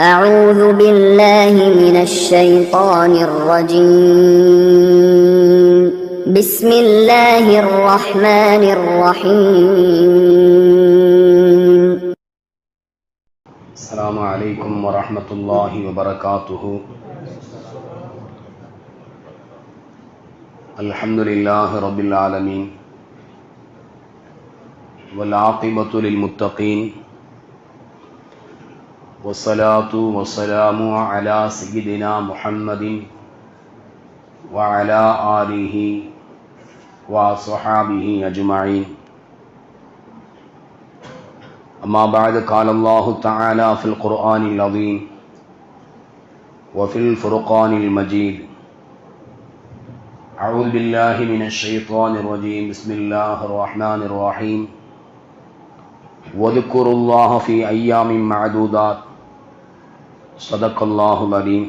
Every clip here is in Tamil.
أعوذ بالله من الشيطان الرجيم. بسم الله الرحمن الرحيم. السلام عليكم ورحمة الله وبركاته. الحمد لله رب العالمين. والعاقبة للمتقين. والصلاة والسلام على سيدنا محمد وعلى آله وصحابه أجمعين. أما بعد، قال الله تعالى في القرآن العظيم وفي الفرقان المجيد. أعوذ بالله من الشيطان الرجيم. بسم الله الرحمن الرحيم. واذكروا الله في أيام معدودات. صدق الله العليم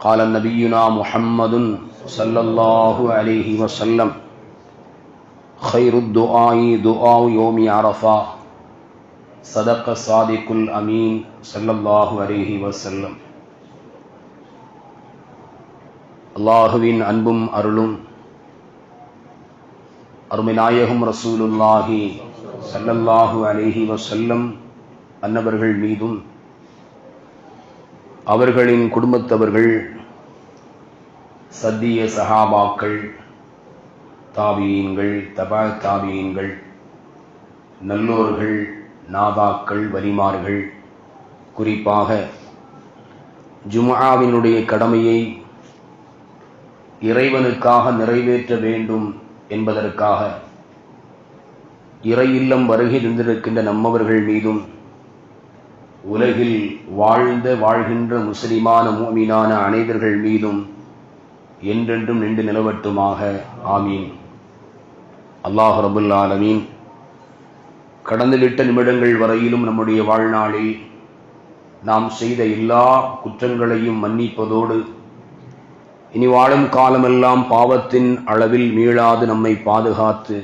قال نبينا محمد صلى الله عليه وسلم خير الدعاء دعاء يوم عرفة صدق الصادق الأمين صلى الله عليه وسلم அல்லாஹுவின் அன்பும் அருளும் அருமைநாயகம் ரசூலுல்லாஹி ஸல்லல்லாஹு அலைஹி வஸல்லம் அன்னவர்கள் மீதும் அவர்களின் குடும்பத்தவர்கள் சத்திய சஹாபாக்கள் தாபியீன்கள் தபா தாபியீன்கள் நல்லோர்கள் நாதாக்கள் வரிமார்கள் குறிப்பாக ஜுமாவினுடைய கடமையை இறைவனுக்காக நிறைவேற்ற வேண்டும் என்பதற்காக இறை இல்லம் வருகை இருந்திருக்கின்ற நம்மவர்கள் மீதும் உலகில் வாழ்ந்த வாழ்கின்ற முஸ்லிமான மூமினான அனைவர்கள் மீதும் என்றென்றும் நின்று நிலவட்டுமாக. ஆமீன். அல்லாஹ் ரபுல் ஆலமீன். கடந்த விட்ட நிமிடங்கள் வரையிலும் நம்முடைய வாழ்நாளில் நாம் செய்த எல்லா குற்றங்களையும் மன்னிப்பதோடு இனி வாழும் காலமெல்லாம் பாவத்தின் அளவில் மீளாது நம்மை பாதுகாத்து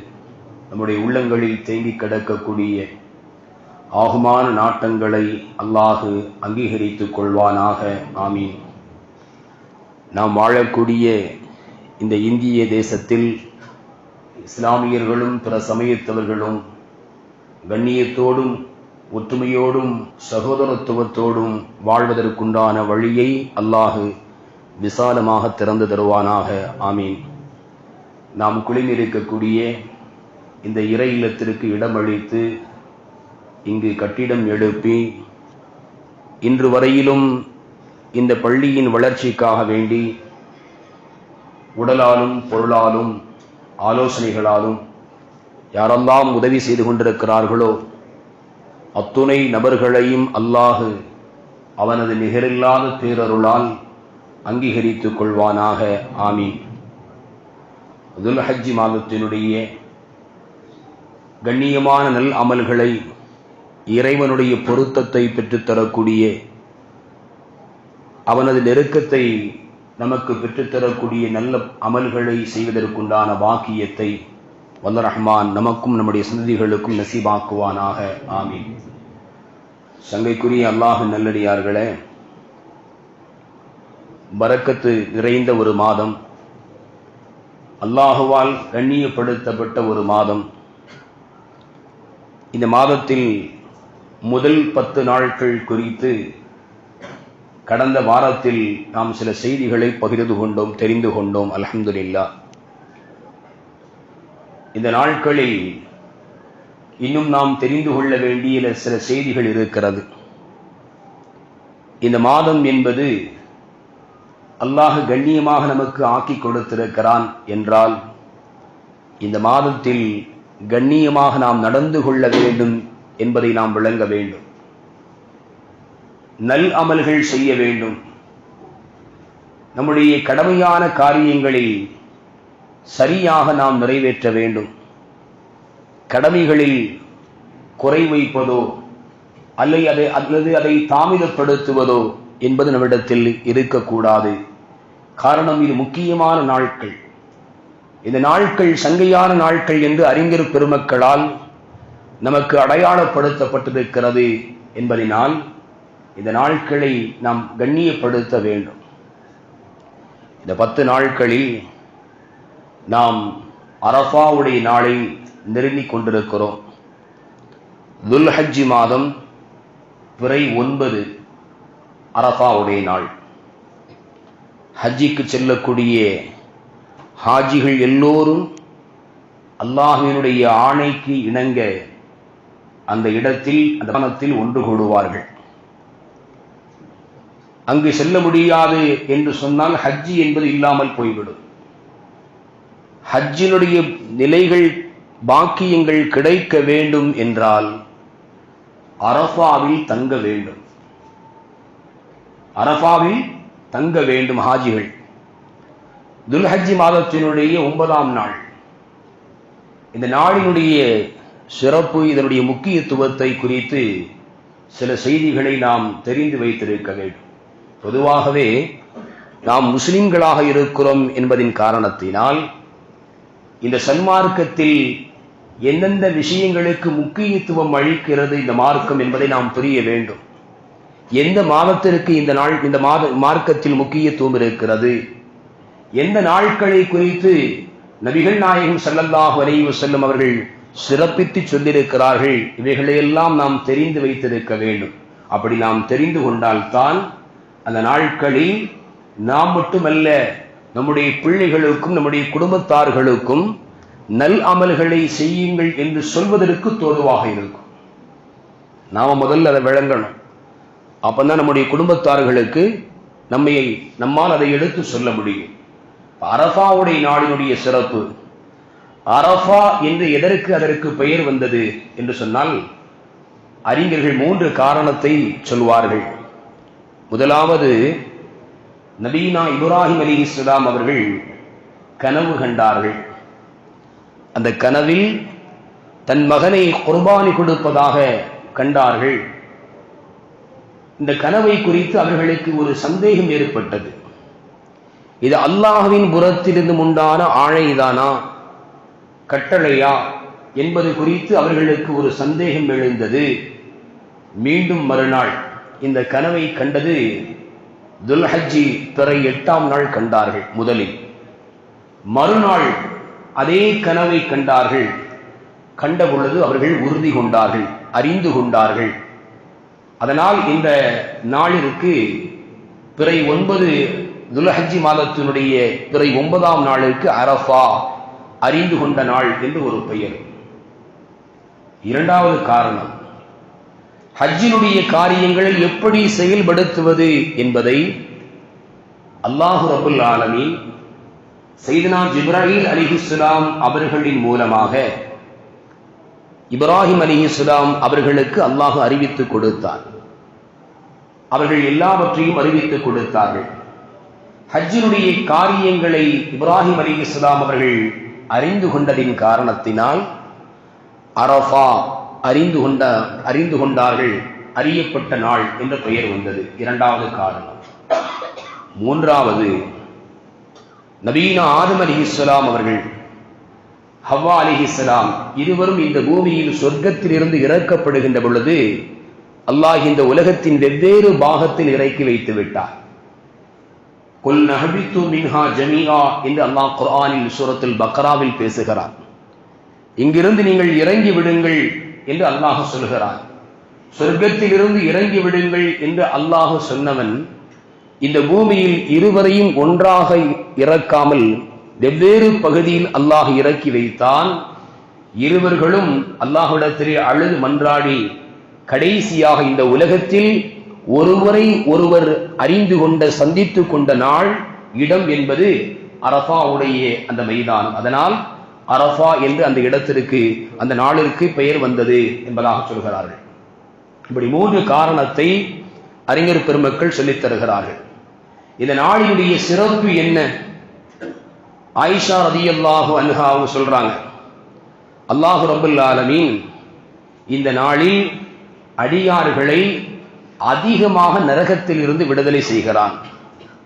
நம்முடைய உள்ளங்களில் தேங்கி கிடக்கக்கூடிய ஆகுமான நாட்டங்களை அல்லாஹு அங்கீகரித்துக் கொள்வானாக. ஆமீன். நாம் வாழக்கூடிய இந்த இந்திய தேசத்தில் இஸ்லாமியர்களும் பிற சமயத்தவர்களும் கண்ணியத்தோடும் ஒற்றுமையோடும் சகோதரத்துவத்தோடும் வாழ்வதற்குண்டான வழியை அல்லாஹு விசாலமாக திறந்து தருவானாக. ஆமீன். நாம் குளிமிருக்கக்கூடிய இந்த இறை இல்லத்திற்கு இடமளித்து இங்கு கட்டிடம் எழுப்பி இன்று வரையிலும் இந்த பள்ளியின் வளர்ச்சிக்காக வேண்டி உடலாலும் பொருளாலும் ஆலோசனைகளாலும் யாரெல்லாம் உதவி செய்து கொண்டிருக்கிறார்களோ அத்துணை நபர்களையும் அல்லாஹு அவனது நிகரில்லாத பேரருளால் அங்கீகரித்துக் கொள்வானாக. ஆமீன். துல் மாதத்தினுடைய கண்ணியமான நல் அமல்களை இறைவனுடைய பொருத்தத்தை பெற்றுத்தரக்கூடிய அவனது நெருக்கத்தை நமக்கு பெற்றுத்தரக்கூடிய நல்ல அமல்களை செய்வதற்குண்டான பாக்கியத்தை வல்ல ரஹ்மான் நமக்கும் நம்முடைய சந்ததிகளுக்கும் நசீபாக்குவானாக. ஆமீன். சங்கைக்குரிய அல்லாஹ் நல்லடியார்களே பறக்கத்து நிறைந்த ஒரு மாதம் அல்லாஹுவால் கண்ணியப்படுத்தப்பட்ட ஒரு மாதம். இந்த மாதத்தில் முதல் பத்து நாட்கள் குறித்து கடந்த வாரத்தில் நாம் சில செய்திகளை பகிர்ந்து கொண்டோம் தெரிந்து கொண்டோம் அலமதுல்லா இந்த நாட்களில் இன்னும் நாம் தெரிந்து கொள்ள வேண்டிய சில செய்திகள் இருக்கிறது. இந்த மாதம் என்பது அல்லாஹ் கண்ணியமாக நமக்கு ஆக்கி கொடுத்திருக்கிறான் என்றால் இந்த மாதத்தில் கண்ணியமாக நாம் நடந்து கொள்ள வேண்டும் என்பதை நாம் விளங்க வேண்டும். நல் அமல்கள் செய்ய வேண்டும். நம்முடைய கடமையான காரியங்களை சரியாக நாம் நிறைவேற்ற வேண்டும். கடமைகளில் குறை வைப்பதோ அல்லது அதை அல்லது அதை தாமிதப்படுத்துவதோ என்பது நம்மிடத்தில் இருக்கக்கூடாது. காரணம் இது முக்கியமான நாட்கள். இந்த நாட்கள் சங்கையான நாட்கள் என்று அறிஞர் பெருமக்களால் நமக்கு அடையாளப்படுத்தப்பட்டிருக்கிறது என்பதனால் இந்த நாட்களை நாம் கண்ணியப்படுத்த வேண்டும். இந்த பத்து நாட்களில் நாம் அரஃபாவுடைய நாளை நெருங்கிக் கொண்டிருக்கிறோம். துல்ஹஜ்ஜி மாதம் பிறை ஒன்பது அரஃபாவுடைய நாள். ஹஜ்ஜிக்கு செல்லக்கூடிய ஹாஜிகள் எல்லோரும் அல்லாஹினுடைய ஆணைக்கு இணங்க அந்த இடத்தில் அந்த வனத்தில் ஒன்று கூடுவார்கள். அங்கு செல்ல முடியாது என்று சொன்னால் ஹஜ்ஜி என்பது இல்லாமல் போய்விடும். ஹஜ்ஜினுடைய நிலைகள் பாக்கியங்கள் கிடைக்க வேண்டும் என்றால் அரஃபாவில் தங்க வேண்டும். அரஃபாவில் தங்க வேண்டும் ஹாஜிகள். துல்ஹஜ்ஜி மாதத்தினுடைய ஒன்பதாம் நாள். இந்த நாளினுடைய சிறப்பு இதனுடைய முக்கியத்துவத்தை குறித்து சில செய்திகளை நாம் தெரிந்து வைத்திருக்க வேண்டும். பொதுவாகவே நாம் முஸ்லிம்களாக இருக்கிறோம் என்பதின் காரணத்தினால் இந்த சன்மார்க்கத்தில் எந்தெந்த விஷயங்களுக்கு முக்கியத்துவம் அளிக்கிறது இந்த மார்க்கம் என்பதை நாம் புரிய வேண்டும். எந்த மாதத்திற்கு இந்த நாள் இந்த மாத மார்க்கத்தில் முக்கியத்துவம் இருக்கிறது? எந்த நாட்களை குறித்து நபிகள் நாயகம் சல்லல்லாஹ் வரைவு செல்லும் அவர்கள் சிறப்பித்து சொல்லியிருக்கிறார்கள். இவைகளையெல்லாம் நாம் தெரிந்து வைத்திருக்க வேண்டும். அப்படி நாம் தெரிந்து கொண்டால்தான் அந்த நாட்களில் நாம் மட்டுமல்ல நம்முடைய பிள்ளைகளுக்கும் நம்முடைய குடும்பத்தார்களுக்கும் நல் அமல்களை செய்யுங்கள் என்று சொல்வதற்கு தோதுவாக இருக்கும். நாம முதல்ல அதை விளங்கணும். அப்பதான் நம்முடைய குடும்பத்தார்களுக்கு நம்மை நம்மால் அதை எடுத்து சொல்ல முடியும். அரசாவுடைய நாடினுடைய சிறப்பு அரஃபா என்று எதற்கு அதற்கு பெயர் வந்தது என்று சொன்னால் அறிஞர்கள் மூன்று காரணத்தை சொல்வார்கள். முதலாவது நபீனா இப்ராஹிம் அலி இஸ்லாம் அவர்கள் கனவு கண்டார்கள். அந்த கனவில் தன் மகனை குர்பானி கொடுப்பதாக கண்டார்கள். இந்த கனவை குறித்து அவர்களுக்கு ஒரு சந்தேகம் ஏற்பட்டது. இது அல்லாஹுவின் புறத்திலிருந்து உண்டான ஆணைதானா கட்டளையா என்பது குறித்து அவர்களுக்கு ஒரு சந்தேகம் எழுந்தது. மீண்டும் மறுநாள் இந்த கனவை கண்டது துல்ஹஜ்ஜி பிறை எட்டாம் நாள் கண்டார்கள் முதலில். மறுநாள் அதே கனவை கண்டார்கள். கண்ட பொழுது அவர்கள் உறுதி கொண்டார்கள் அறிந்து கொண்டார்கள். அதனால் இந்த நாளிற்கு பிறை ஒன்பது துலஹஜி மாதத்தினுடைய பிறை ஒன்பதாம் நாளுக்கு அரஃபா அறிந்து கொண்ட நாள் என்று ஒரு பெயர். இரண்டாவது காரணம் ஹஜ்ஜினுடைய காரியங்களை எப்படி செயல்படுத்துவது என்பதை அல்லாஹு ரபுல் ஆலமி செய்தனா ஜிப்ராஹில் அலிஹுஸ்லாம் அவர்களின் மூலமாக இப்ராஹிம் அலிஹுஸ்லாம் அவர்களுக்கு அல்லாஹு அறிவித்து கொடுத்தார். அவர்கள் எல்லாவற்றையும் அறிவித்து கொடுத்தார்கள். ஹஜ்ஜினுடைய காரியங்களை இப்ராஹிம் அலி இஸ்லாம் அவர்கள் அறிந்து கொண்டதின் காரணத்தினால் அரஃபா அறிந்து கொண்ட அறிந்து கொண்டார்கள் அறியப்பட்ட நாள் என்ற பெயர் வந்தது. இரண்டாவது காரணம். மூன்றாவது நவீன ஆதம் அலி இஸ்லாம் அவர்கள் ஹவ்வா அலி இஸ்லாம் இருவரும் இந்த பூமியில் சொர்க்கத்திலிருந்து இறக்கப்படுகின்ற பொழுது அல்லாஹ் இந்த உலகத்தின் வெவ்வேறு பாகத்தில் இறக்கி வைத்து விட்டார். குல் நஹபித்து மின்ஹா ஜமீஆ என்று அல்லாஹ் குர்ஆனில் சூரத்தில் பக்ராவில் பேசுகிறார் இங்கிருந்து நீங்கள் இறங்கி விடுங்கள் என்று அல்லாஹ் சொல்கிறார் சொர்க்கத்திலிருந்து இறங்கி விடுங்கள் என்று அல்லாஹ் சொன்னவன் இந்த பூமியில் இருவரையும் ஒன்றாக இறக்காமல் வெவ்வேறு பகுதியில் அல்லாஹ் இறக்கி வைத்தான். இருவர்களும் அல்லாஹுடத்திலே அழுது மன்றாடி கடைசியாக இந்த உலகத்தில் ஒருவரை ஒருவர் அறிந்து கொண்ட சந்தித்து கொண்ட நாள் இடம் என்பது அரஃபாவுடைய அந்த மைதானம். அதனால் அரஃபா என்று அந்த இடத்திற்கு அந்த நாளிற்கு பெயர் வந்தது என்பதாக சொல்கிறார்கள். இப்படி மூன்று காரணத்தை அறிஞர் பெருமக்கள் சொல்லித் தருகிறார்கள். இந்த நாளினுடைய சிறப்பு என்ன? ஆயிஷா ரதியல்லாஹு அன்ஹாவு சொல்றாங்க அல்லாஹு ரபுல் ஆலமீன் இந்த நாளில் அடியார்களை அதிகமாக நரகத்தில் இருந்து விடுதலை செய்கிறான்.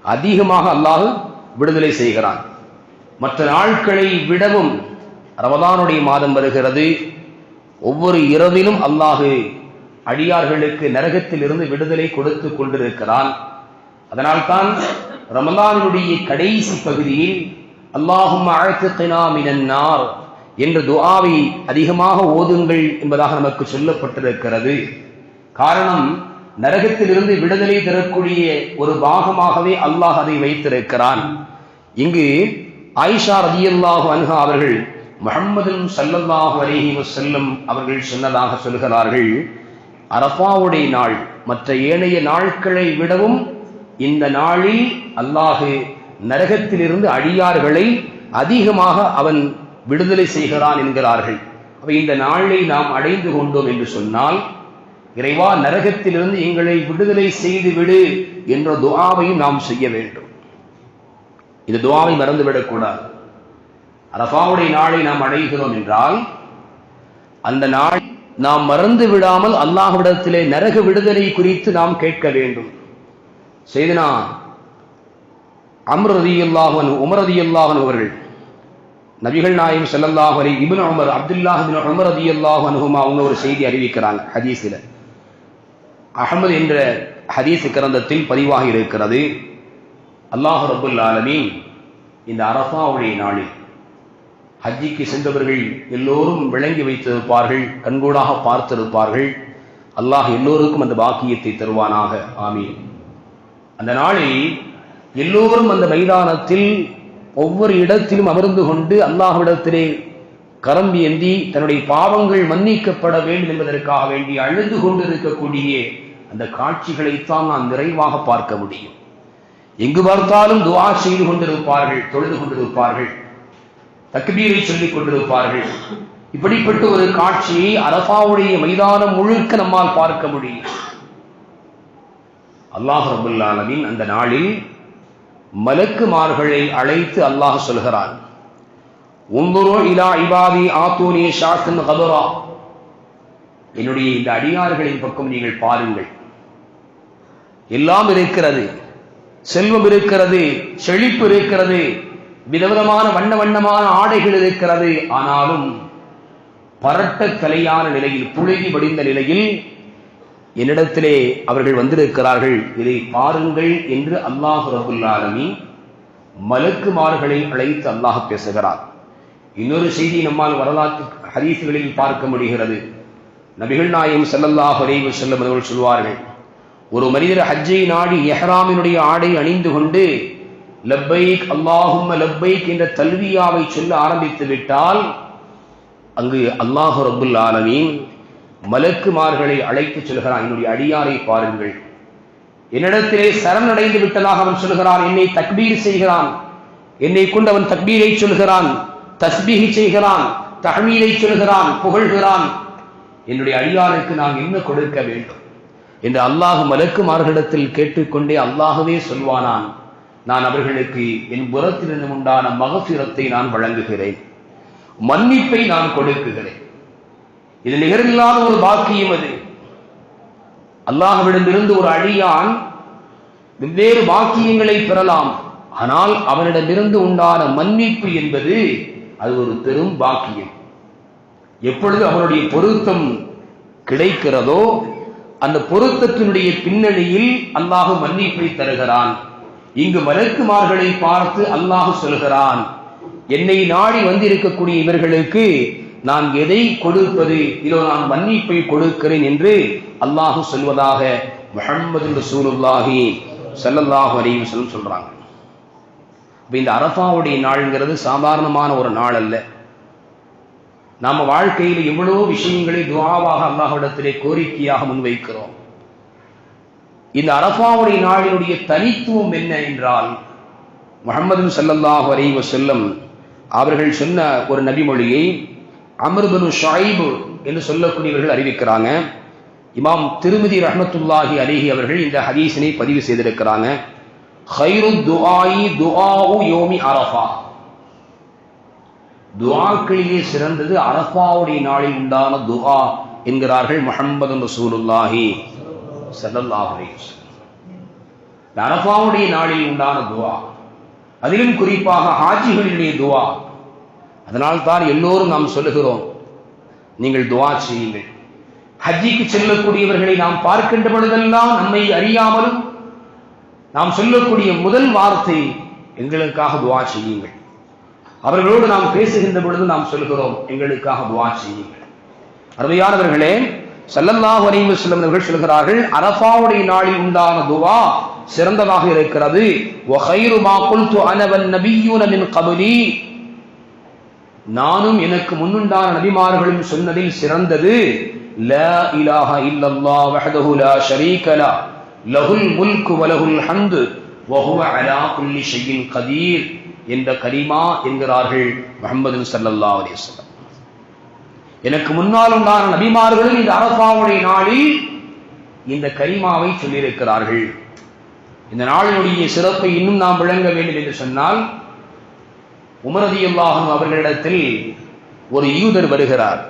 அதிகமாக அல்லாஹு விடுதலை செய்கிறான். மற்ற நாட்களை விடவும் ரமதானுடைய மாதம் வருகிறது. ஒவ்வொரு இரவிலும் அல்லாஹு அடியார்களுக்கு நரகத்தில் இருந்து விடுதலை கொடுத்து கொண்டிருக்கிறான். அதனால்தான் ரமதானுடைய கடைசி பகுதியில் அல்லாஹும் அழைத்துனார் என்ற துஆவை அதிகமாக ஓதுங்கள் என்பதாக நமக்கு சொல்லப்பட்டிருக்கிறது. காரணம் நரகத்திலிருந்து விடுதலை தரக்கூடிய ஒரு பாகமாகவே அல்லாஹ் அதை வைத்திருக்கிறான். இங்கு ஆயிஷா ரதியல்லாஹு அன்ஹா அவர்கள் முஹம்மதுன் சல்லல்லாஹு அலைஹி வசல்லம் அவர்கள் சொன்னதாக சொல்கிறார்கள் அரபாவுடைய நாள் மற்ற ஏனைய நாட்களை விடவும் இந்த நாளில் அல்லாஹு நரகத்திலிருந்து அடியார்களை அதிகமாக அவன் விடுதலை செய்கிறான் என்கிறார்கள். அப்ப இந்த நாளை நாம் அடைந்து கொண்டோம் என்று சொன்னால் இறைவா நரகத்திலிருந்து எங்களை விடுதலை செய்து விடு என்ற துவாவையும் நாம் செய்ய வேண்டும். இது துவாவை மறந்துவிடக்கூடாது அரபாவுடைய நாளை நாம் அடைகிறோம் என்றால் அந்த நாள் நாம் மறந்து விடாமல் அல்லாஹ்விடத்திலே நரக விடுதலை குறித்து நாம் கேட்க வேண்டும். செய்தனா அம்ரதியுல்லாஹன் உமரதியுல்லாஹன் அவர்கள் நபிகள் நாயம் செல்லல்லாஹ் Ali ibn Umar Abdullah ibn Umar அவங்க ஒரு செய்தி அறிவிக்கிறாங்க ஹதீஸில். அஹமது என்ற ஹதீஸ் கிரந்தத்தில் பதிவாகி இருக்கிறது. அல்லாஹ் ரபுல் ஆலமீன் இந்த அரஃபாவுடைய நாளில் ஹஜ்ஜிக்கு சென்றவர்கள் எல்லோரும் விளங்கி வைத்திருப்பார்கள் கண்கூடாக பார்த்திருப்பார்கள். அல்லாஹ் எல்லோருக்கும் அந்த பாக்கியத்தை தருவானாக. ஆமீன். அந்த நாளில் எல்லோரும் அந்த மைதானத்தில் ஒவ்வொரு இடத்திலும் அமர்ந்து கொண்டு அல்லாஹ்விடத்திலே கரம்பி ஏந்தி தன்னுடைய பாவங்கள் மன்னிக்கப்பட வேண்டும் என்பதற்காக வேண்டி அழுது கொண்டிருக்கக்கூடிய அந்த காட்சிகளைத்தான் நான் நிறைவாக பார்க்க முடியும். எங்கு பார்த்தாலும் துவா செய்து கொண்டிருப்பார்கள் தொழுது கொண்டிருப்பார்கள் தக்பீரை சொல்லிக் கொண்டிருப்பார்கள். இப்படிப்பட்ட ஒரு காட்சியை அரபாவுடைய மைதானம் முழுக்க நம்மால் பார்க்க முடியும். அல்லாஹ் ரபுல் அந்த நாளில் மலக்குமார்களை அழைத்து அல்லாஹ் சொல்கிறான் உந்துரு இலா இபாதி ஆத்தூனி ஷாத்தன் கதுரா என்னுடைய இந்த அடியார்களின் பக்கம் நீங்கள் பாருங்கள். எல்லாம் இருக்கிறது. செல்வம் இருக்கிறது செழிப்பு இருக்கிறது விதவிதமான வண்ண வண்ணமான ஆடைகள் இருக்கிறது. ஆனாலும் பரட்ட கலையான நிலையில் புழுகி வடிந்த நிலையில் என்னிடத்திலே அவர்கள் வந்திருக்கிறார்கள். இதை பாருங்கள் என்று அல்லாஹ் ரபுல்லாலமி மலக்குமார்களை அழைத்து அல்லாஹ் பேசுகிறார். இன்னொரு செய்தி நம்மால் வரலாற்று ஹரீசுகளில் பார்க்க முடிகிறது. நபிகள் நாயம் செல்லல்லாஹ் அலைஹி அவர்கள் சொல்வார்கள் ஒரு மனிதர் ஹஜ்ஜை நாடி எஹ்ராமினுடைய ஆடை அணிந்து கொண்டு லப்பைக் அல்லாஹும் லப்பைக் என்ற தல்வியாவை சொல்ல ஆரம்பித்து விட்டால் அங்கு அல்லாஹு ரபுல் ஆலமீன் மலக்குமார்களை அழைத்து சொல்கிறான். என்னுடைய அடியாரை பாருங்கள். என்னிடத்திலே சரணடைந்து விட்டதாக அவன் சொல்கிறான். என்னை தக்பீர் செய்கிறான். என்னை கொண்டு அவன் தக்பீரை சொல்கிறான். தஸ்பீகை செய்கிறான். தகமீரை சொல்கிறான். புகழ்கிறான். என்னுடைய அடியாருக்கு நான் என்ன கொடுக்க வேண்டும்? என்று அல்லாஹ் மலக்குமார்களிடத்தில் கேட்டுக்கொண்டே அல்லாகவே சொல்வானான். நான் அவர்களுக்கு என் புறத்திலிருந்து உண்டான மகசீரத்தை நான் வழங்குகிறேன். மன்னிப்பை நான் கொடுக்குகிறேன். இது நிகரில்லாத ஒரு பாக்கியம் அது. அல்லாஹ்விடமிருந்து ஒரு அழியான் வெவ்வேறு பாக்கியங்களை பெறலாம். ஆனால் அவனிடமிருந்து உண்டான மன்னிப்பு என்பது அது ஒரு பெரும் பாக்கியம் எப்பொழுது அவனுடைய பொருத்தம் கிடைக்கிறதோ அந்த பொருத்தத்தினுடைய பின்னணியில் அல்லாஹு மன்னிப்பை தருகிறான். இங்கு மலக்குமார்களை பார்த்து அல்லாஹு சொல்கிறான் என்னை நாடி வந்திருக்கக்கூடிய இவர்களுக்கு நான் எதை கொடுப்பது? இதோ நான் மன்னிப்பை கொடுக்கிறேன் என்று அல்லாஹு சொல்வதாக முகமது ரசூலுல்லாஹி ஸல்லல்லாஹு அலையும் வஸல்லம் சொல்றாங்க. இப்ப இந்த அரபாவுடைய நாள்ங்கிறது சாதாரணமான ஒரு நாள் அல்ல. நாம வாழ்க்கையில் எவ்வளவோ விஷயங்களை துவாவாக அல்லாஹிடத்திலே கோரிக்கையாக முன்வைக்கிறோம். இந்த அரஃபாவுடைய நாளினுடைய தனித்துவம் என்ன என்றால் முகமது சல்லல்லாஹ் வரைவ செல்லம் அவர்கள் சொன்ன ஒரு நபிமொழியை அமர்பனு ஷாயிபு என்று சொல்லக்கூடியவர்கள் அறிவிக்கிறாங்க. இமாம் திருமதி ரஹமத்துல்லாஹி அலிஹி அவர்கள் இந்த ஹதீஸினை பதிவு செய்திருக்கிறாங்க. ஹைரு துஆஇ துஆ யோமி அரஃபா. துவாக்களிலே சிறந்தது அரஃபாவுடைய நாளில் உண்டான துஹா என்கிறார்கள் முஹம்மது ரசூலுல்லாஹி ஸல்லல்லாஹு அலைஹி நாளில் உண்டான துவா அதிலும் குறிப்பாக ஹாஜிகளினுடைய துவா அதனால் தான் எல்லோரும் நாம் சொல்லுகிறோம் நீங்கள் துவா செய்யுங்கள். ஹஜ்ஜிக்கு செல்லக்கூடியவர்களை நாம் பார்க்கின்ற பொழுதெல்லாம் நம்மை அறியாமலும் நாம் சொல்லக்கூடிய முதல் வார்த்தை எங்களுக்காக துவா செய்யுங்கள். அவர்களோடு நாம் பேசுகின்ற பொழுது நாம் சொல்கிறோம் எங்களுக்காக துவா செய்யுங்கள். அருமையானவர்களே செல்லல்லா வரைவு வஸல்லம் அவர்கள் சொல்கிறார்கள் அரஃபாவுடைய நாளில் உண்டான துவா சிறந்ததாக இருக்கிறது. வ குல்து நானும் எனக்கு முன்னுண்டான நபிமார்களும் சொன்னதில் சிறந்தது ல இலாஹ இல்லல்லாஹ் வஹ்தஹு லா லஹுல் முல்கு வ ஹந்து ஹம்து அலா குல்லி ஷைஇன் கதீர். என்ற கரிமா என்கிறார்கள் முகமது ஸல்லல்லாஹு அலைஹி எனக்கு முன்னால் உண்டான நபிமார்களும் இந்த அரசாவுடைய நாளில் இந்த கரிமாவை சொல்லியிருக்கிறார்கள். இந்த நாளினுடைய சிறப்பை இன்னும் நாம் விளங்க வேண்டும் என்று சொன்னால் உமரதியுல்லாஹும் அவர்களிடத்தில் ஒரு யூதர் வருகிறார்.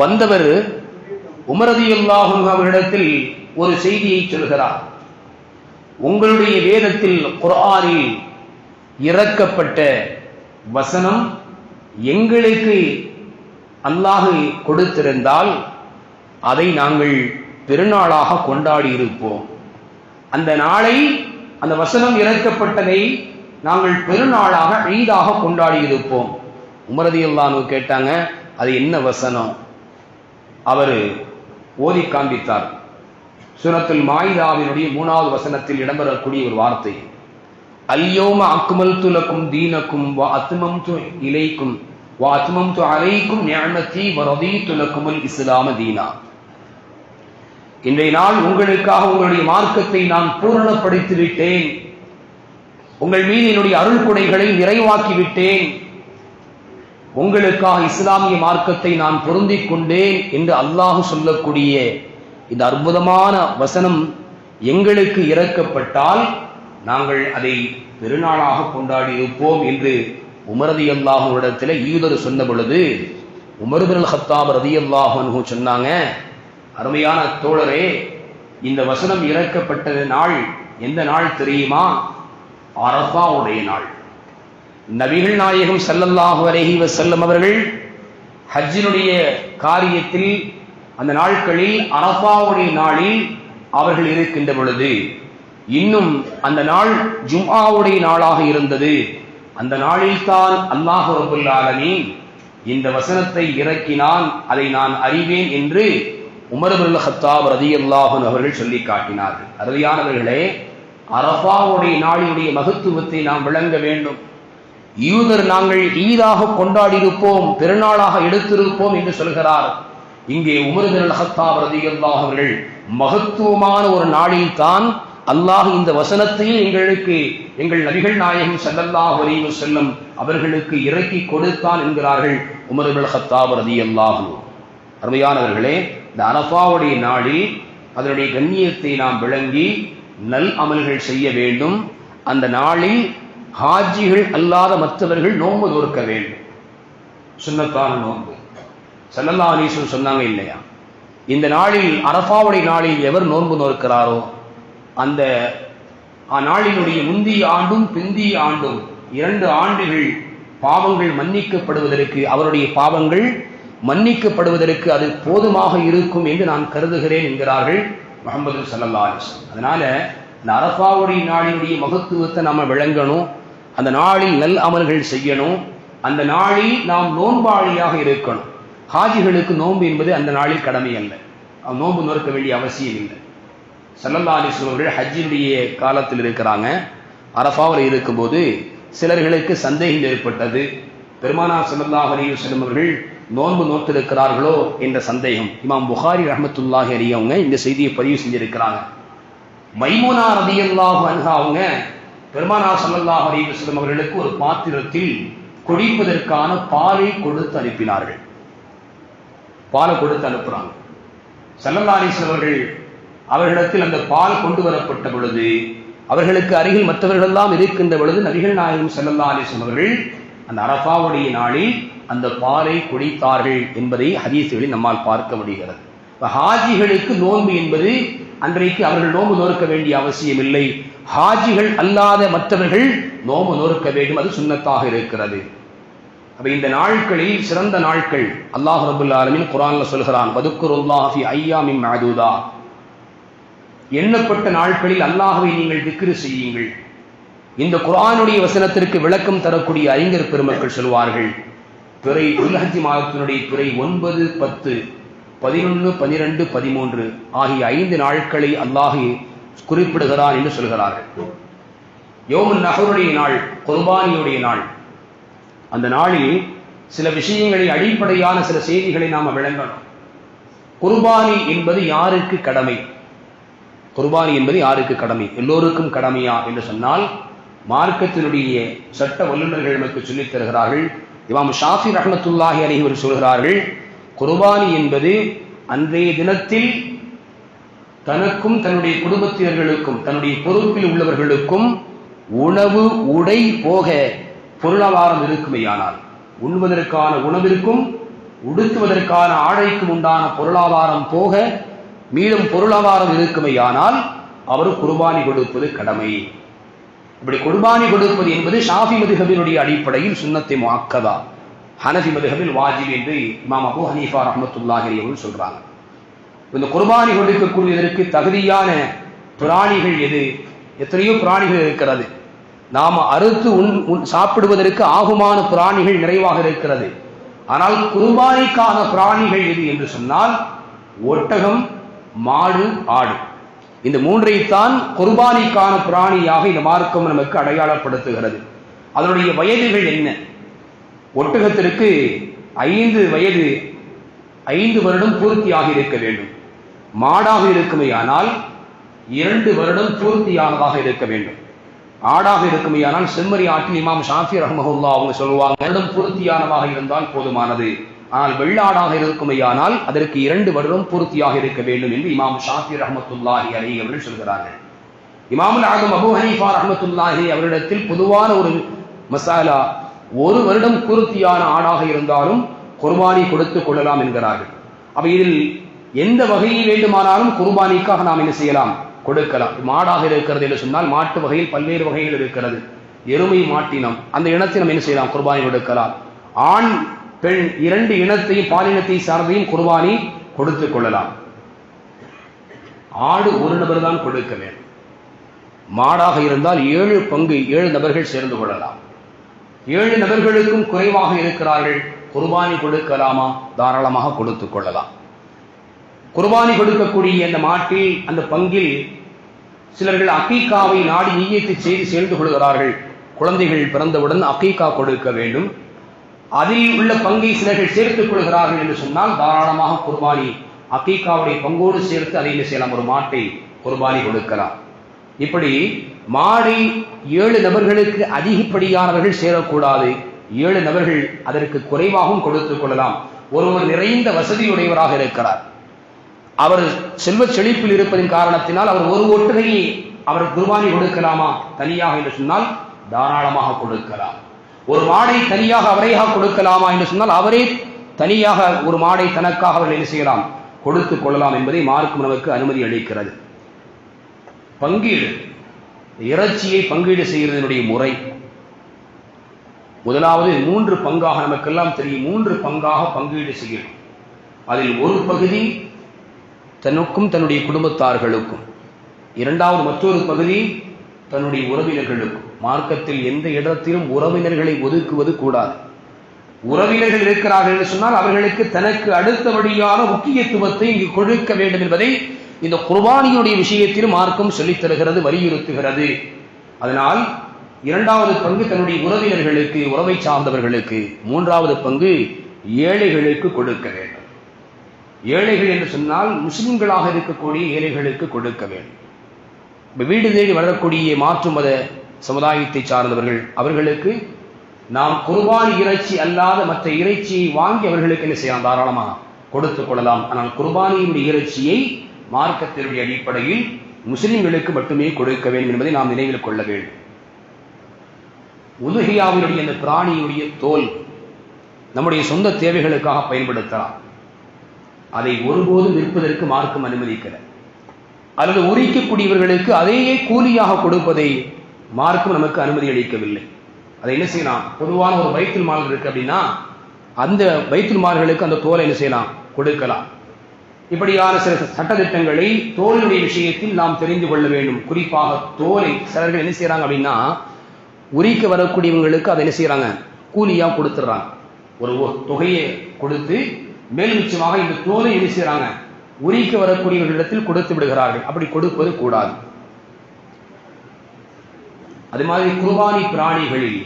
வந்தவர் உமரதியுல்லாஹும் அவர்களிடத்தில் ஒரு செய்தியை சொல்கிறார். உங்களுடைய வேதத்தில் குரானில் இறக்கப்பட்ட வசனம் எங்களுக்கு அல்லாஹு கொடுத்திருந்தால் அதை நாங்கள் பெருநாளாக கொண்டாடி இருப்போம் அந்த நாளை அந்த வசனம் இறக்கப்பட்டதை நாங்கள் பெருநாளாக ஈதாக கொண்டாடி இருப்போம் உமரதி அல்லானு கேட்டாங்க அது என்ன வசனம்? அவர் ஓதி காண்பித்தார். சுரத்தில் மாயிதாவினுடைய மூணாவது வசனத்தில் இடம்பெறக்கூடிய ஒரு வார்த்தை. அல்யோம அக்குமல் துலக்கும் தீனக்கும் வ அத்மம்து இலைக்கும் வ அத்மம்து அலைக்கும் ஞானத்தி வரதி ரதீது இஸ்லாம தீனா இன்றைய நாள் உங்களுக்காக உங்களுடைய மார்க்கத்தை நான் பூரணப்படுத்தி விட்டேன் உங்கள் மீது என்னுடைய அருள் கொடைகளை நிறைவாக்கி விட்டேன் உங்களுக்காக இஸ்லாமிய மார்க்கத்தை நான் பொருந்திக் கொண்டேன் என்று அல்லாஹ் சொல்லக்கூடிய இந்த அற்புதமான வசனம் எங்களுக்கு இறக்கப்பட்டால் நாங்கள் அதை பெருநாளாக கொண்டாடி இருப்போம் என்று உமரதி அல்லாஹுவிடத்தில் ஈதர் சொன்ன பொழுது உமர்பின் ஹத்தாப் ரதி அல்லாஹு சொன்னாங்க அருமையான தோழரே இந்த வசனம் இறக்கப்பட்டது நாள் எந்த நாள் தெரியுமா? அரபாவுடைய நாள். நபிகள் நாயகம் ஸல்லல்லாஹு அலஹி வசல்லம் அவர்கள் ஹஜ்ஜினுடைய காரியத்தில் அந்த நாட்களில் அரபாவுடைய நாளில் அவர்கள் இருக்கின்ற பொழுது இன்னும் அந்த நாள் ஜும்ஆவுடைய நாளாக இருந்தது. அந்த நாளில் தான் அல்லாஹ் ரபுல் ஆலமீன் இந்த வசனத்தை இறக்கினான். அதை நான் அறிவேன் என்று உமர் அபுல் ஹத்தாப் அல்லாஹன் அவர்கள் சொல்லி காட்டினார்கள். அருமையானவர்களே அரபாவுடைய நாளினுடைய மகத்துவத்தை நாம் விளங்க வேண்டும். யூதர் நாங்கள் ஈதாக கொண்டாடி இருப்போம் பெருநாளாக எடுத்திருப்போம் என்று சொல்கிறார். இங்கே உமர்பின் ஹத்தாப் ரதியல்லாஹ் அவர்கள் மகத்துவமான ஒரு நாளில் தான் அல்லாஹ் இந்த வசனத்தையும் எங்களுக்கு எங்கள் நபிகள் நாயகம் ஸல்லல்லாஹு அலைஹி செல்லும் அவர்களுக்கு இறக்கி கொடுத்தான் என்கிறார்கள் உமர்பின் ஹத்தாப் ரதியல்லாஹு அருமையானவர்களே இந்த அரபாவுடைய நாளில் அதனுடைய கண்ணியத்தை நாம் விளங்கி நல் அமல்கள் செய்ய வேண்டும். அந்த நாளில் ஹாஜிகள் அல்லாத மற்றவர்கள் நோன்பு தோற்க வேண்டும். சுண்ணத்தான நோன்பு. செல்லல்லா அலீஸ்வரன் சொன்னாங்க இல்லையா? இந்த நாளில் அரபாவுடைய நாளில் எவர் நோன்பு நோக்கிறாரோ அந்த நாளினுடைய முந்தி ஆண்டும் பிந்திய ஆண்டும் இரண்டு ஆண்டுகள் பாவங்கள் மன்னிக்கப்படுவதற்கு அவருடைய பாவங்கள் மன்னிக்கப்படுவதற்கு அது போதுமாக இருக்கும் என்று நான் கருதுகிறேன் என்கிறார்கள் முகமது சல்லா அதனால இந்த அரபாவுடைய நாளினுடைய மகத்துவத்தை நம்ம விளங்கணும் அந்த நாளில் நல் அமல்கள் செய்யணும் அந்த நாளில் நாம் நோன்பாளியாக இருக்கணும். ஹாஜிகளுக்கு நோன்பு என்பது அந்த நாளில் கடமை அல்ல. நோன்பு நோக்க வேண்டிய அவசியம் இல்லை. சல்லல்லா அலிஸ்லம் அவர்கள் ஹஜ்ஜினுடைய காலத்தில் இருக்கிறாங்க. அரபாவில் இருக்கும்போது சிலர்களுக்கு சந்தேகம் ஏற்பட்டது. பெருமானா சல்லல்லா அலிவசலம் அவர்கள் நோன்பு நோத்திருக்கிறார்களோ என்ற சந்தேகம். இமாம் புகாரி ரஹமத்துல்லாஹி அறியவங்க இந்த செய்தியை பதிவு செஞ்சிருக்கிறாங்க. மைமோனா ரதியல்லாஹு அன்ஹா அவங்க பெருமானா சல்லல்லாஹு அலைஹி அவர்களுக்கு ஒரு பாத்திரத்தில் குடிப்பதற்கான பாலை கொடுத்து அனுப்பினார்கள். பாலை கொடுத்து அனுப்புறாங்க. சல்லல்லா அவர்கள் அவர்களிடத்தில் அந்த பால் கொண்டு வரப்பட்ட பொழுது அவர்களுக்கு அருகில் மற்றவர்கள் எல்லாம் இருக்கின்ற பொழுது நபிகள் நாயகம் செல்லல்லா அலிஸ்லாம் அவர்கள் அந்த அரபாவுடைய நாளில் அந்த பாலை குடித்தார்கள் என்பதை ஹதீசுகளில் நம்மால் பார்க்க முடிகிறது. ஹாஜிகளுக்கு நோன்பு என்பது அன்றைக்கு அவர்கள் நோன்பு நோக்க வேண்டிய அவசியம் இல்லை. ஹாஜிகள் அல்லாத மற்றவர்கள் நோன்பு நோக்க வேண்டும் அது சுண்ணத்தாக இருக்கிறது. அப்ப இந்த நாட்களில் சிறந்த நாட்கள் அல்லாஹ் ரபுல்லாலமின் குரான்ல சொல்கிறான் வதுக்குருல்லாஹி ஐயாமின் மதூதா எண்ணப்பட்ட நாட்களில் அல்லாஹ்வை நீங்கள் திக்ரு செய்யுங்கள். இந்த குரானுடைய வசனத்திற்கு விளக்கம் தரக்கூடிய அறிஞர் பெருமக்கள் சொல்வார்கள் துறை உலகத்தி மாதத்தினுடைய துறை ஒன்பது பத்து பதினொன்று பனிரெண்டு பதிமூன்று ஆகிய ஐந்து நாட்களை அல்லாஹி குறிப்பிடுகிறான் என்று சொல்கிறார்கள். யோமன் நகருடைய நாள் குர்பானியுடைய நாள். அந்த நாளில் சில விஷயங்களை அடிப்படையான சில செய்திகளை நாம் விளங்கணும். குர்பானி என்பது யாருக்கு கடமை? குர்பானி என்பது யாருக்கு கடமை? எல்லோருக்கும் கடமையா என்று சொன்னால் மார்க்கத்தினுடைய சட்ட வல்லுநர்கள் நமக்கு சொல்லித் தருகிறார்கள். இமாம் ஷாஃபி ரஹமத்துல்லாஹி அலிஹர் சொல்கிறார்கள் குர்பானி என்பது அன்றைய தினத்தில் தனக்கும் தன்னுடைய குடும்பத்தினர்களுக்கும் தன்னுடைய பொறுப்பில் உள்ளவர்களுக்கும் உணவு உடை போக பொருளாதாரம் இருக்குமையானால் உண்பதற்கான உணவிற்கும் உடுத்துவதற்கான ஆடைக்கும் உண்டான பொருளாதாரம் போக மீதம் பொருளாதாரம் இருக்குமையானால் அவர் குர்பானி கொடுப்பது கடமை. இப்படி குர்பானி கொடுப்பது என்பது ஷாஃபி மதுஹபினுடைய அடிப்படையில் சுன்னத்தை மாக்கதா ஹனஃபி மதுஹபில் வாஜிப் என்று இமாம் அபு ஹனீஃபா ரஹமத்துல்லாஹி அவர்கள் சொல்றாங்க. இந்த குர்பானி கொடுக்கக்கூடியதற்கு தகுதியான பிராணிகள் எது? எத்தனையோ பிராணிகள் இருக்கிறது. நாம் அறுத்து உன் உண் சாப்பிடுவதற்கு ஆகுமான பிராணிகள் நிறைவாக இருக்கிறது. ஆனால் குர்பானிக்கான பிராணிகள் எது என்று சொன்னால் ஒட்டகம் மாடு ஆடு. இந்த மூன்றைத்தான் குர்பானிக்கான பிராணியாக இந்த மார்க்கம் நமக்கு அடையாளப்படுத்துகிறது. அதனுடைய வயதுகள் என்ன? ஒட்டகத்திற்கு ஐந்து வயது ஐந்து வருடம் பூர்த்தியாக இருக்க வேண்டும். மாடாக இருக்குமையானால் இரண்டு வருடம் பூர்த்தியானதாக இருக்க வேண்டும். ஆடாக இருக்குமையானால் செம்மறி ஆற்றில் இமாம் ஷாஃபி ரஹமஹுல்லா அவங்க சொல்லுவாங்க வருடம் பூர்த்தியானதாக இருந்தால் போதுமானது. ஆனால் வெள்ளாடாக இருக்குமேயானால் அதற்கு இரண்டு வருடம் பூர்த்தியாக இருக்க வேண்டும் என்று இமாம் ஷாஃபி ரஹமத்துல்லாஹி அலி அவர்கள் சொல்கிறார்கள். இமாமுல் ஆகம் அபு ஹனீஃபா ரஹமத்துல்லாஹி அவரிடத்தில் பொதுவான ஒரு மசாலா ஒரு வருடம் பூர்த்தியான ஆடாக இருந்தாலும் குர்பானி கொடுத்துக் கொள்ளலாம் என்கிறார்கள். அப்ப இதில் எந்த வகையில் வேண்டுமானாலும் குர்பானிக்காக நாம் என்ன செய்யலாம்? கொடுக்கலாம். மாடாக இருக்கிறது என்று சொன்னால் மாட்டு வகையில் பல்வேறு வகைகள் இருக்கிறது. எருமை மாட்டினம். அந்த இனத்தை நம்ம என்ன செய்யலாம்? குர்பானி கொடுக்கலாம். ஆண் பெண் இரண்டு இனத்தையும் பாலினத்தை சார்ந்தையும் குர்பானி கொடுத்துக் கொள்ளலாம். ஆடு ஒரு நபர் தான் கொடுக்க வேண்டும். மாடாக இருந்தால் ஏழு பங்கு ஏழு நபர்கள் சேர்ந்து கொள்ளலாம். ஏழு நபர்களுக்கும் குறைவாக இருக்கிறார்கள். குர்பானி கொடுக்கலாமா? தாராளமாக கொடுத்துக் கொள்ளலாம். குர்பானி கொடுக்கக்கூடிய அந்த மாட்டில் அந்த பங்கில் சிலர்கள் அக்கீக்காவை நாடி ஈயத்து செய்து சேர்ந்து கொள்கிறார்கள். குழந்தைகள் பிறந்தவுடன் அக்கீக்கா கொடுக்க வேண்டும். அதில் உள்ள பங்கை சிலர்கள் சேர்த்துக் கொள்கிறார்கள் என்று சொன்னால் தாராளமாக குர்பானி அக்கீக்காவுடைய பங்கோடு சேர்த்து அதை என்ன செய்யலாம் ஒரு மாட்டை குர்பானி கொடுக்கலாம். இப்படி மாடை ஏழு நபர்களுக்கு அதிகப்படியானவர்கள் சேரக்கூடாது. ஏழு நபர்கள் அதற்கு குறைவாகவும் கொடுத்துக் கொள்ளலாம். ஒருவர் நிறைந்த வசதியுடையவராக இருக்கிறார். அவர் செல்வ செழிப்பில் இருப்பதின் காரணத்தினால் அவர் ஒரு ஒட்டுகையை அவர் குர்பானி கொடுக்கலாமா? தனியாக என்று சொன்னால் தாராளமாக கொடுக்கலாம். ஒரு மாடை தனியாக அவரையாக கொடுக்கலாமா என்று சொன்னால் அவரே தனியாக ஒரு மாடை தனக்காக அவர்கள் என்ன செய்யலாம்? கொடுத்துக் கொள்ளலாம் என்பதை மார்க்கம் நமக்கு அனுமதி அளிக்கிறது. பங்கீடு. இறைச்சியை பங்கீடு செய்கிறதனுடைய முறை. முதலாவது மூன்று பங்காக நமக்கெல்லாம் தெரியும். மூன்று பங்காக பங்கீடு செய்யும். அதில் ஒரு பகுதி தனக்கும் தன்னுடைய குடும்பத்தார்களுக்கும். இரண்டாவது மற்றொரு பகுதி தன்னுடைய உறவினர்களுக்கும். மார்க்கத்தில் எந்த இடத்திலும் உறவினர்களை ஒதுக்குவது கூடாது. உறவினர்கள் இருக்கிறார்கள் என்று சொன்னால் அவர்களுக்கு தனக்கு அடுத்தபடியான முக்கியத்துவத்தை இங்கு கொடுக்க வேண்டும் என்பதை இந்த குர்பானியுடைய விஷயத்தில் மார்க்கம் சொல்லித் தருகிறது வலியுறுத்துகிறது. அதனால் இரண்டாவது பங்கு தன்னுடைய உறவினர்களுக்கு உறவை சார்ந்தவர்களுக்கு மூன்றாவது பங்கு ஏழைகளுக்கு கொடுக்க வேண்டும். ஏழைகள் என்று சொன்னால் முஸ்லிம்களாக இருக்கக்கூடிய ஏழைகளுக்கு கொடுக்க வேண்டும். இப்ப வீடு தேடி வரக்கூடிய மாற்று மத சமுதாயத்தை சார்ந்தவர்கள். அவர்களுக்கு நாம் குர்பானி இறைச்சி அல்லாத மற்ற இறைச்சியை வாங்கி அவர்களுக்கு என்ன செய்யலாம்? தாராளமாக கொடுத்துக் கொள்ளலாம். ஆனால் குர்பானியினுடைய இறைச்சியை மார்க்கத்தினுடைய அடிப்படையில் முஸ்லிம்களுக்கு மட்டுமே கொடுக்க வேண்டும் என்பதை நாம் நினைவில் கொள்ள வேண்டும். உதுகியாவினுடைய அந்த பிராணியுடைய தோல் நம்முடைய சொந்த தேவைகளுக்காக பயன்படுத்தலாம். அதை ஒருபோதும் விற்பதற்கு மார்க்கம் அனுமதிக்கல. அல்லது உரிக்கக்கூடியவர்களுக்கு அதையே கூலியாக கொடுப்பதை மார்க்கும் நமக்கு அனுமதி அளிக்கவில்லை. அதை என்ன செய்யலாம்? பொதுவான ஒரு பைத்துல் மால் இருக்கு அப்படின்னா அந்த பைத்துல் மால்களுக்கு அந்த தோலை என்ன செய்யலாம்? கொடுக்கலாம். இப்படியான சில சட்டத்திட்டங்களை தோலினுடைய விஷயத்தில் நாம் தெரிந்து கொள்ள வேண்டும். குறிப்பாக தோலை சிலர்கள் என்ன செய்யறாங்க அப்படின்னா உரிக்க வரக்கூடியவங்களுக்கு அதை என்ன செய்யறாங்க? கூலியா கொடுத்துடுறாங்க. ஒரு தொகையை கொடுத்து மேல் மிச்சமாக இந்த தோலை என்ன செய்யறாங்க? உரிக்க வரக்கூடியவர்களிடத்தில் கொடுத்து விடுகிறார்கள். அப்படி கொடுப்பது கூடாது. அது மாதிரி குர்பானி பிராணிகளில்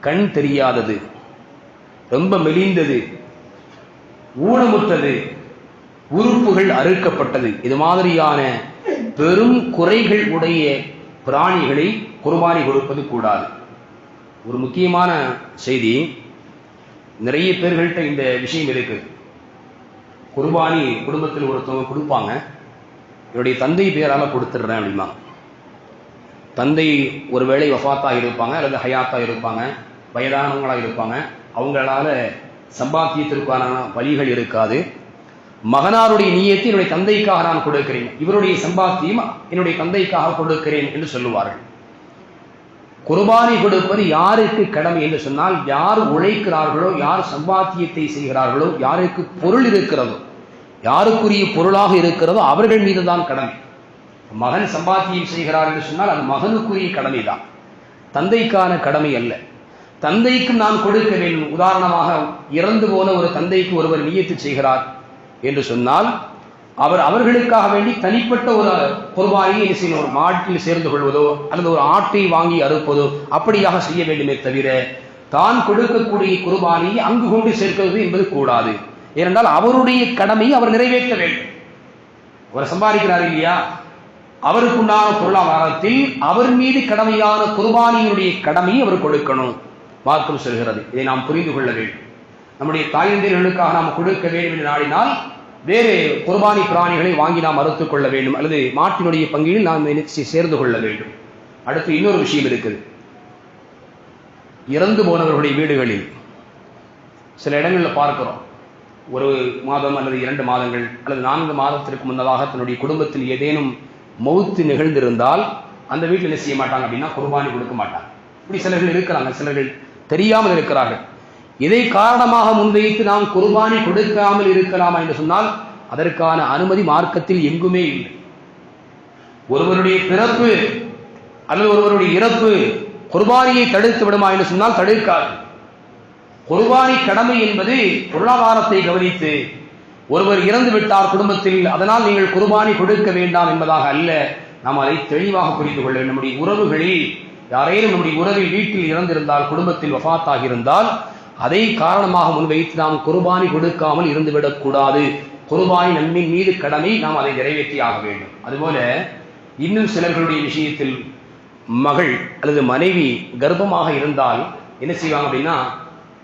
கண் தெரியாதது ரொம்ப மெலிந்தது ஊனமுற்றது உறுப்புகள் அறுக்கப்பட்டது. இது மாதிரியான பெரும் குறைகள் உடைய பிராணிகளை குர்பானி கொடுப்பது கூடாது. ஒரு முக்கியமான செய்தி நிறைய பேர்கள்ட்ட இந்த விஷயம் இருக்கு. குர்பானி குடும்பத்தில் ஒருத்தவங்க கொடுப்பாங்க என்னுடைய தந்தை பேரால கொடுத்துடுறேன் அப்படிமா தந்தை ஒருவேளை வஃபாத்தாக இருப்பாங்க அல்லது ஹயாத்தாக இருப்பாங்க வயதானவங்களாக இருப்பாங்க அவங்களால சம்பாத்தியத்திற்கான வழிகள் இருக்காது. மகனாருடைய நீயத்தை என்னுடைய தந்தைக்காக நான் கொடுக்கிறேன். இவருடைய சம்பாத்தியம் என்னுடைய தந்தைக்காக கொடுக்கிறேன் என்று சொல்லுவார்கள். குர்பானி கொடுப்பது யாருக்கு கடமை என்று சொன்னால் யார் உழைக்கிறார்களோ யார் சம்பாத்தியத்தை செய்கிறார்களோ யாருக்கு பொருள் இருக்கிறதோ யாருக்குரிய பொருளாக இருக்கிறதோ அவர்கள் மீதுதான் கடமை. மகன் சம்பாத்தியம் செய்கிறார் என்று சொன்னால் அது மகனுக்குரிய கடமைதான். தந்தைக்கான கடமை அல்ல. தந்தைக்கும் நான் கொடுக்க வேண்டும். உதாரணமாக இறந்து போன ஒரு தந்தைக்கு ஒருவர் நியத்து செய்கிறார் என்று சொன்னால் அவர் அவர்களுக்காக வேண்டி தனிப்பட்ட ஒரு குர்பானியை என்ன ஒரு மாட்டில் சேர்ந்து கொள்வதோ அல்லது ஒரு ஆட்டை வாங்கி அறுப்பதோ அப்படியாக செய்ய வேண்டுமே தவிர தான் கொடுக்கக்கூடிய குர்பானியை அங்கு கொண்டு சேர்க்கிறது என்பது கூடாது. ஏனென்றால் அவருடைய கடமையை அவர் நிறைவேற்ற வேண்டும். அவர் சம்பாதிக்கிறார் இல்லையா? அவருக்குண்டான பொருளாதாரத்தில் அவர் மீது கடமையான குர்பானியினுடைய கடமையை அவர் கொடுக்கணும். மார்க்கம் சொல்கிறது. இதை நாம் புரிந்து கொள்ள வேண்டும். நம்முடைய தாயந்தர்களுக்காக நாம் கொடுக்க வேண்டும் என்று நாடினால் வேறு குர்பானி பிராணிகளை வாங்கி நாம் அறுத்துக் கொள்ள வேண்டும். அல்லது மாட்டினுடைய பங்கில் நாம் சேர்ந்து கொள்ள வேண்டும். அடுத்து இன்னொரு விஷயம் இருக்குது. இறந்து போனவர்களுடைய வீடுகளில் சில இடங்களில் பார்க்கிறோம். ஒரு மாதம் அல்லது இரண்டு மாதங்கள் அல்லது நான்கு மாதத்திற்கு முன்னதாக தன்னுடைய குடும்பத்தில் ஏதேனும் மௌத்து நிகழ்ந்திருந்தால் அந்த வீட்டில் என்ன செய்ய மாட்டாங்க அப்படின்னா குர்பானி கொடுக்க மாட்டாங்க. இப்படி சிலர்கள் இருக்கிறாங்க சிலர்கள் தெரியாமல் இருக்கிறார்கள். இதை காரணமாக முன்வைத்து நாம் குர்பானி கொடுக்காமல் இருக்கலாமா என்று சொன்னால் அதற்கான அனுமதி மார்க்கத்தில் எங்குமே இல்லை. ஒருவருடைய பிறப்பு அல்லது ஒருவருடைய இறப்பு குர்பானியை தடுத்து விடுமா என்று சொன்னால் தடுக்காது. குர்பானி கடமை என்பது பொருளாதாரத்தை கவனித்து ஒருவர் இறந்து விட்டார் குடும்பத்தில் அதனால் நீங்கள் குர்பானி கொடுக்க வேண்டாம் என்பதாக அல்ல. நாம் அதை தெளிவாக புரிந்து கொள்ள வேண்டும். நம்முடைய உறவுகளில் யாரேனும் நம்முடைய உறவில் வீட்டில் இறந்திருந்தால் குடும்பத்தில் வஃபாத்தாக இருந்தால் அதை காரணமாக முன்வைத்து நாம் குர்பானி கொடுக்காமல் இருந்துவிடக்கூடாது குருபானி குர்பானி மீது கடமை நாம் அதை நிறைவேற்றி ஆக வேண்டும். அதுபோல இன்னும் சிலர்களுடைய விஷயத்தில் மகள் அல்லது மனைவி கர்ப்பமாக இருந்தால் என்ன செய்வாங்க அப்படின்னா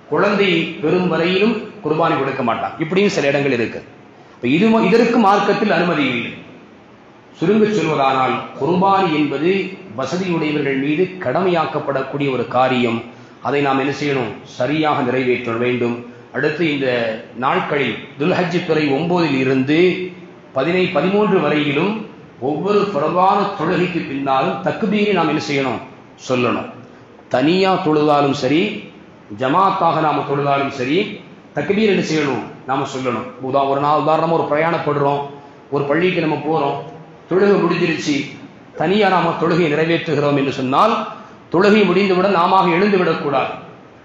குழந்தை பெறும் வரையிலும் குர்பானி கொடுக்க மாட்டான். இப்படியும் சில இடங்கள் இருக்கு. இது இதற்கு மார்க்கத்தில் அனுமதி இல்லை. சுருங்கச் சொல்வதானால் குர்பானி என்பது வசதியுடையவர்கள் மீது கடமையாக்கப்படக்கூடிய ஒரு காரியம். அதை நாம் என்ன செய்யணும்? சரியாக நிறைவேற்ற வேண்டும். அடுத்து இந்த நாட்களில் துல்ஹஜ் துறை ஒன்பதில் இருந்து பதினை பதிமூன்று வரையிலும் ஒவ்வொரு பிரதான தொழுகைக்கு பின்னாலும் தக்குபீரை நாம் என்ன செய்யணும்? சொல்லணும். தனியா தொழுதாலும் சரி ஜமாத்தாக நாம் தொழுதாலும் சரி தக்பீர் என்ன செய்யணும்? நாம சொல்லணும். உதா ஒரு நாள் உதாரணமா ஒரு பிரயாணப்படுறோம். ஒரு பள்ளிக்கு நம்ம போறோம். தொழுகை முடிஞ்சிருச்சு. தனியா நாம தொழுகையை நிறைவேற்றுகிறோம் என்று சொன்னால் தொழுகை முடிந்தவுடன் நாம எழுந்து விடக்கூடாது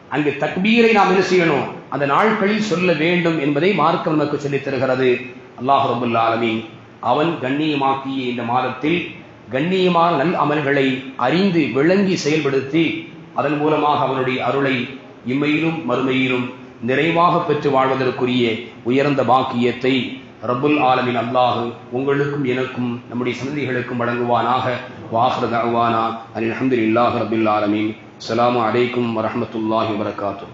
அங்கு தக்பீரை நாம் என்ன செய்யணும்? அந்த நாட்களில் சொல்ல வேண்டும் என்பதை மார்க்கம் நமக்கு சொல்லித் தருகிறது. அல்லாஹ் ரபுல்லா ஆலமீன். அவன் கண்ணியமாக்கிய இந்த மாதத்தில் கண்ணியமான நல் அமல்களை அறிந்து விளங்கி செயல்படுத்தி அதன் மூலமாக அவனுடைய அருளை இம்மையிலும் மறுமையிலும் நிறைவாக பெற்று வாழ்வதற்குரிய உயர்ந்த பாக்கியத்தை ரபுல் ஆலமின் அல்லாஹு உங்களுக்கும் எனக்கும் நம்முடைய சந்ததிகளுக்கும் வழங்குவானாக. வாஹர் தஅவானா அலி அல்ஹம்துலில்லாஹி ரப்பில் ஆலமீன். அஸ்ஸலாமு அலைக்கும் வரமத்துல்லாஹி வபரகாத்துஹு.